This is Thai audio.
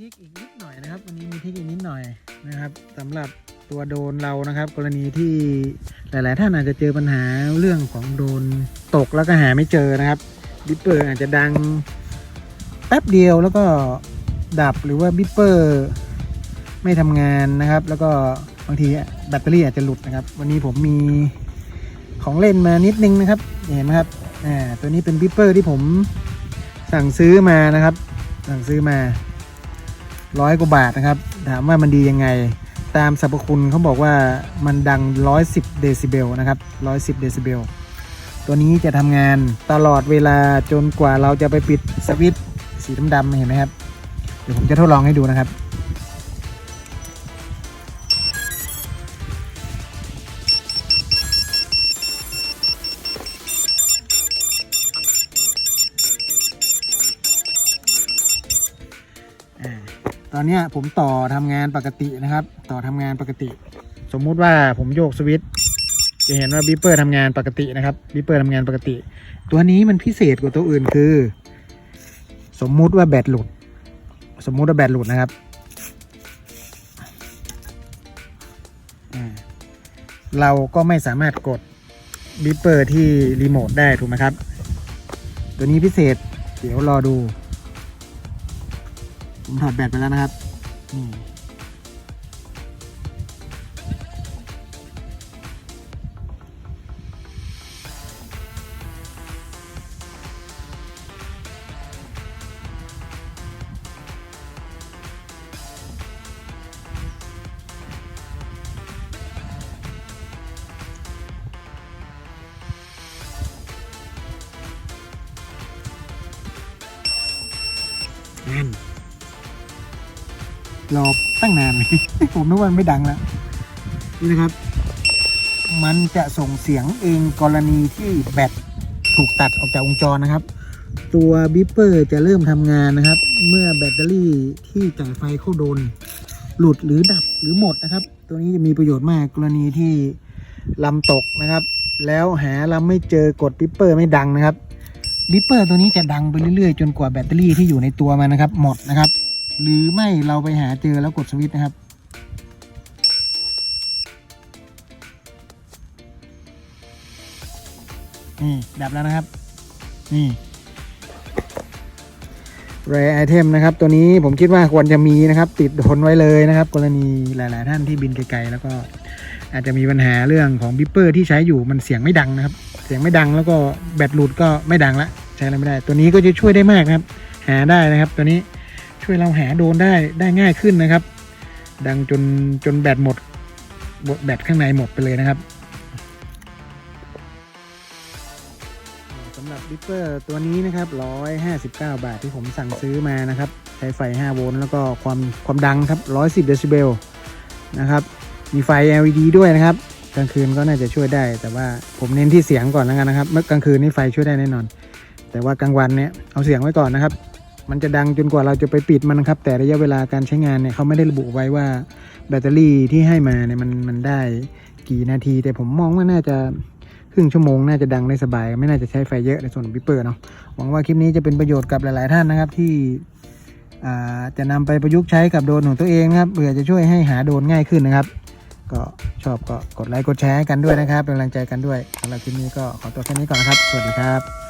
ทิคอีกนิดหน่อยนะครับ วันนี้มีทิคอีกนิดหน่อยนะครับสำหรับตัวโดนเรานะครับ กรณีที่หลาย ๆ ท่านอาจจะเจอปัญหาเรื่องของโดนตกแล้วก็หาไม่เจอนะครับบิปเปอร์อาจจะดังแป๊บเดียวแล้วก็ดับหรือว่าบิปเปอร์ไม่ทำงานนะครับ แล้วก็บางทีแบตเตอรี่อาจจะหลุดนะครับ วันนี้ผมมีของเล่นมานิดนึงนะครับเห็นไหมครับอ่าตัวนี้เป็นบิปเปอร์ที่ผมสั่งซื้อมานะครับ สั่งซื้อมา ร้อยกว่าบาทนะครับ ถามว่ามันดียังไง ตามสรรพคุณเขาบอกว่ามันดัง 110 เดซิเบลนะครับ 110 เดซิเบล ตัวนี้จะทำงานตลอดเวลาจนกว่าเราจะไปปิดสวิตช์สีดำๆเห็นไหมครับ เดี๋ยวผมจะทดลองให้ดูนะครับ ตอนเนี้ยผมต่อทำงานปกตินะครับ ต่อทำงานปกติ สมมุติว่าผมโยกสวิตช์จะเห็นว่าบีเปอร์ทำงานปกตินะครับบีเปอร์ทำงานปกติ ตัวนี้มันพิเศษกว่าตัวอื่นคือ สมมุติว่าแบตหลุด สมมุติว่าแบตหลุดนะครับเราก็ไม่สามารถกดบีเปอร์ที่รีโมทได้ถูกไหมครับ ตัวนี้พิเศษ เดี๋ยวรอดู ผมถอดแบตไปแล้วนะครับนี่นั่น รอตั้งนานเลย ผมนึกว่ามันไม่ดังแล้ว นี่นะครับ มันจะส่งเสียงเองกรณีที่แบตถูกตัดออกจากวงจรนะครับ ตัวบิปเปอร์จะเริ่มทำงานนะครับ เมื่อแบตเตอรี่ที่จ่ายไฟเข้าโดน หลุดหรือดับหรือหมดนะครับ ตัวนี้จะมีประโยชน์มากกรณีที่ลำตกนะครับ แล้วหาลำไม่เจอกดบิปเปอร์ไม่ดังนะครับบิปเปอร์ตัวนี้จะดังไปเรื่อยๆ จนกว่าแบตเตอรี่ที่อยู่ในตัวมันนะครับ หมดนะครับ หรือไม่เราไปหาเจอแล้วกดสวิตช์นะครับ นี่ ดับแล้วนะครับ นี่แรไอเทมนะครับ ตัวนี้ผมคิดว่าควรจะมีนะครับ ติดทนไว้เลยนะครับ กรณีหลาย ๆ ท่านที่บินไกล ๆ แล้วก็อาจจะมีปัญหาเรื่องของบิปเปอร์ที่ใช้อยู่มันเสียงไม่ดังนะครับ เสียงไม่ดังแล้วก็แบตหลุดก็ไม่ดังละใช้อะไรไม่ได้ ตัวนี้ก็จะช่วยได้มากนะครับ หาได้นะครับตัวนี้ ช่วยเราหาโดนได้ได้ง่ายขึ้นนะครับ ดังจนจนแบตหมดแบตข้างในหมดไปเลยนะครับสำหรับดิปเปอร์ตัวนี้นะครับ 159 บาทที่ผมสั่งซื้อมานะครับ ใช้ไฟ 5 โวลต์แล้วก็ความความดังครับ 110 เดซิเบลนะครับ มีไฟ LED ด้วยนะครับ กลางคืนก็น่าจะช่วยได้ แต่ว่าผมเน้นที่เสียงก่อนแล้วกันนะครับ เมื่อกลางคืนนี่ไฟช่วยได้แน่นอน แต่ว่ากลางวันเนี่ยเอาเสียงไว้ก่อนนะครับ มันจะดังจนกว่าเราจะไปปิดมันนะครับ แต่ระยะเวลาการใช้งานเนี่ยเขาไม่ได้ระบุไว้ว่าแบตเตอรี่ที่ให้มาเนี่ยมันมันได้กี่นาที แต่ผมมองว่าน่าจะครึ่งชั่วโมงน่าจะดังได้สบาย ไม่น่าจะใช้ไฟเยอะในส่วนของบิเปอร์เนาะหวังว่าคลิปนี้จะเป็นประโยชน์กับหลาย ๆ ท่านนะครับที่อ่าจะนำไปประยุกต์ใช้กับโดรนของตัวเองนะครับเพื่อจะช่วยให้หาโดรนง่ายขึ้นนะครับ ก็ชอบก็กดไลค์กดแชร์กันด้วยนะครับ เป็นกำลังใจกันด้วยสำหรับคลิปนี้ก็ขอตัวแค่นี้ก่อนนะครับ สวัสดีครับ